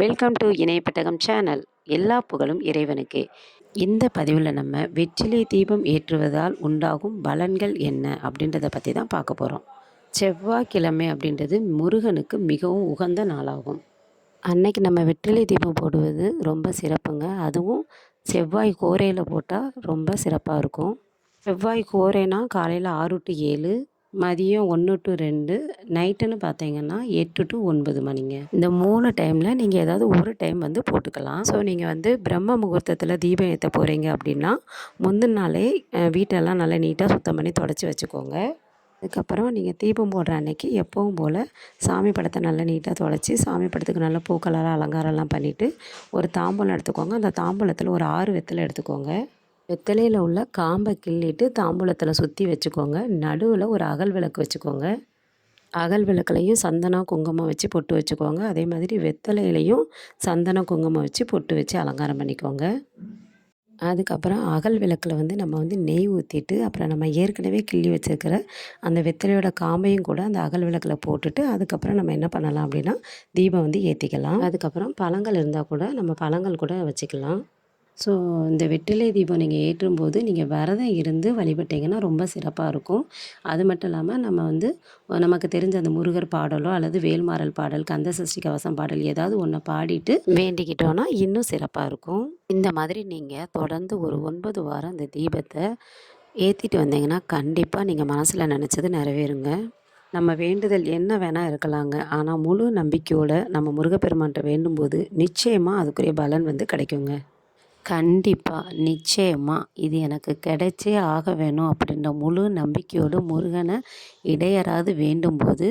Welcome to இணையப்பட்டகம் channel எல்லா புகழும் இறைவனுக்கே இந்த பதிவில் நம்ம வெற்றிலை தீபம் ஏற்றுவதால் உண்டாகும் பலன்கள் என்ன அப்படின்றத பற்றி தான் பார்க்க போகிறோம் செவ்வாய்க்கிழமை அப்படின்றது முருகனுக்கு மிகவும் உகந்த நாளாகும். அன்னைக்கு நம்ம வெற்றிலை தீபம் போடுவது ரொம்ப சிறப்புங்க. அதுவும் செவ்வாய் கோரையில் போட்டால் ரொம்ப சிறப்பாக இருக்கும். செவ்வாய் கோரைனா காலையில் ஆறு டு ஏழு மதியம் ஒன்று டு ரெண்டு நைட்டுன்னு பார்த்தீங்கன்னா எட்டு டு ஒன்பது மணிங்க. இந்த மூணு டைமில் நீங்கள் ஏதாவது ஒரு டைம் வந்து போட்டுக்கலாம். ஸோ நீங்கள் வந்து பிரம்ம முகூர்த்தத்தில் தீபம் ஏற்ற போகிறீங்க அப்படின்னா முந்தின நாளே வீட்டெல்லாம் நல்லா நீட்டாக சுத்தம் பண்ணி தொடச்சி வச்சுக்கோங்க. அதுக்கப்புறம் நீங்கள் தீபம் போடுற அன்னைக்கு எப்பவும் போல் சாமி படத்தை நல்லா நீட்டாக தொலைச்சி சாமி படத்துக்கு நல்லா பூக்களால் அலங்காரம்லாம் பண்ணிவிட்டு ஒரு தாம்பூலம் எடுத்துக்கோங்க. அந்த தாம்பூலத்தில் ஒரு ஆறு வெத்தலை எடுத்துக்கோங்க. வெத்தலையில் உள்ள காம்பை கிள்ளிட்டு தாம்பூலத்தில் சுற்றி வச்சுக்கோங்க. நடுவில் ஒரு அகல் விளக்கு வச்சுக்கோங்க. அகல் விளக்குலையும் சந்தனம் குங்குமம் வச்சு பொட்டு வச்சுக்கோங்க. அதே மாதிரி வெத்தலையிலையும் சந்தனம் குங்குமம் வச்சு பொட்டு வச்சு அலங்காரம் பண்ணிக்கோங்க. அதுக்கப்புறம் அகல் விளக்கில் வந்து நம்ம வந்து நெய் ஊற்றிட்டு அப்புறம் நம்ம ஏற்கனவே கிள்ளி வச்சுருக்கிற அந்த வெத்தலையோட காம்பையும் கூட அந்த அகல் விளக்கில் போட்டுட்டு அதுக்கப்புறம் நம்ம என்ன பண்ணலாம் அப்படின்னா தீபம் வந்து ஏற்றிக்கலாம் அதுக்கப்புறம் பழங்கள் இருந்தால் கூட நம்ம பழங்கள் கூட வச்சுக்கலாம். ஸோ இந்த வெற்றிலை தீபம் நீங்கள் ஏற்றும்போது நீங்கள் விரதம் இருந்து வழிபட்டீங்கன்னா ரொம்ப சிறப்பாக இருக்கும். அது மட்டும் இல்லாமல் நம்ம வந்து நமக்கு தெரிஞ்ச அந்த முருகர் பாடலோ அல்லது வேல்மாறல் பாடல் கந்த சஷ்டி கவசம் பாடல் ஏதாவது ஒன்றை பாடிட்டு வேண்டிக்கிட்டோன்னா இன்னும் சிறப்பாக இருக்கும். இந்த மாதிரி நீங்கள் தொடர்ந்து ஒரு ஒன்பது வாரம் இந்த தீபத்தை ஏற்றிட்டு வந்தீங்கன்னா கண்டிப்பாக நீங்கள் மனசில் நினச்சது நிறைவேறுங்க. நம்ம வேண்டுதல் என்ன வேணால் இருக்கலாங்க. ஆனால் முழு நம்பிக்கையோடு நம்ம முருகப்பெருமான்கிட்ட வேண்டும்போது நிச்சயமாக அதுக்குரிய பலன் வந்து கிடைக்குங்க. கண்டிப்பாக நிச்சயமாக இது எனக்கு கிடைச்சே ஆக வேணும் அப்படின்ற முழு நம்பிக்கையோடு முருகனை இடையறாது வேண்டும்போது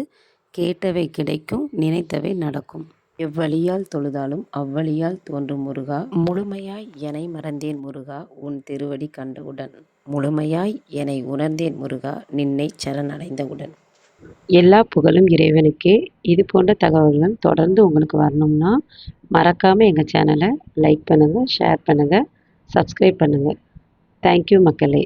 கேட்டவை கிடைக்கும் நினைத்தவை நடக்கும். எவ்வழியால் தொழுதாலும் அவ்வழியால் தோன்றும் முருகா முழுமையாய் என்னை மறந்தேன் முருகா உன் திருவடி கண்டவுடன். முழுமையாய் என்னை உணர்ந்தேன் முருகா நின்னை சரணடைந்தவுடன். எல்லா புகழும் இறைவனுக்கே. இது போன்ற தகவல்கள் தொடர்ந்து உங்களுக்கு வரணும்னா மறக்காமல் எங்கள் சேனலை லைக் பண்ணுங்கள் ஷேர் பண்ணுங்கள் சப்ஸ்கிரைப் பண்ணுங்கள் தேங்க்யூ மக்களே.